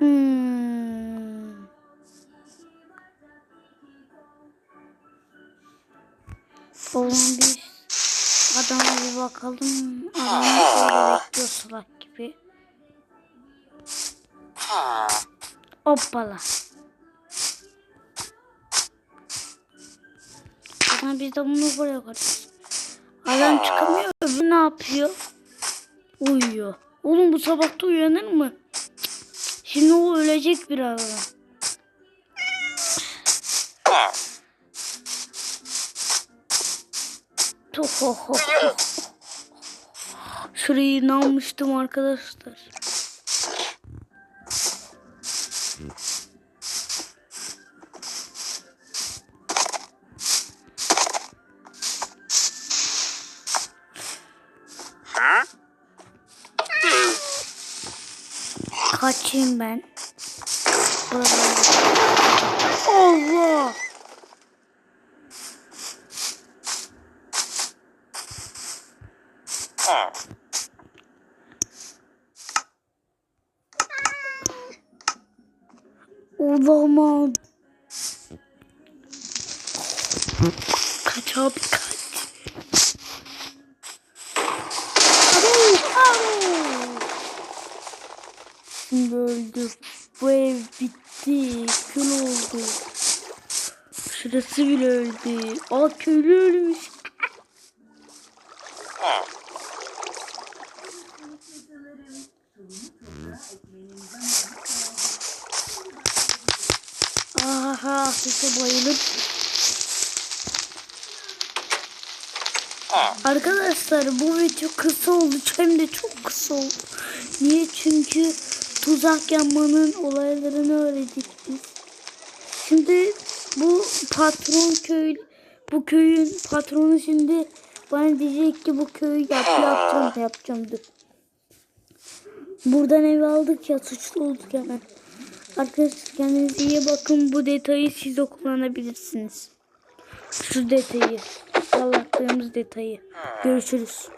Hmm. Oğlum biz adama bir bakalım. Adam öyle bekliyor salak gibi. Hoppala. Sonra biz de bunu buraya koyacağız. Adam çıkamıyor. Öbürü ne yapıyor? Uyuyor. Oğlum bu sabahta uyanır mı? Şimdi o ölecek birazdan. Tohoho. Şurayı inanmıştım arkadaşlar. Kaçayım ben. Allah! Olamaz. Kaç abi kaç. Şimdi öldü. Bu ev bitti. Kül oldu. Şurası bile öldü. Aa köylü ölmüş. Aha sese bayılıp. Arkadaşlar bu video kısa oldu. Hem de çok kısa oldu. Niye? Çünkü tuzak yapmanın olaylarını öğrendik biz. Şimdi bu patron köy bu köyün patronu şimdi bana diyecek ki bu köyü yap yapacağım yapacağım dur. Buradan ev aldık ya suçlu olduk hemen. Arkadaşlar kendinize iyi bakın. Bu detayı siz de kullanabilirsiniz. Şu detayı. Anlattığımız detayı. Görüşürüz.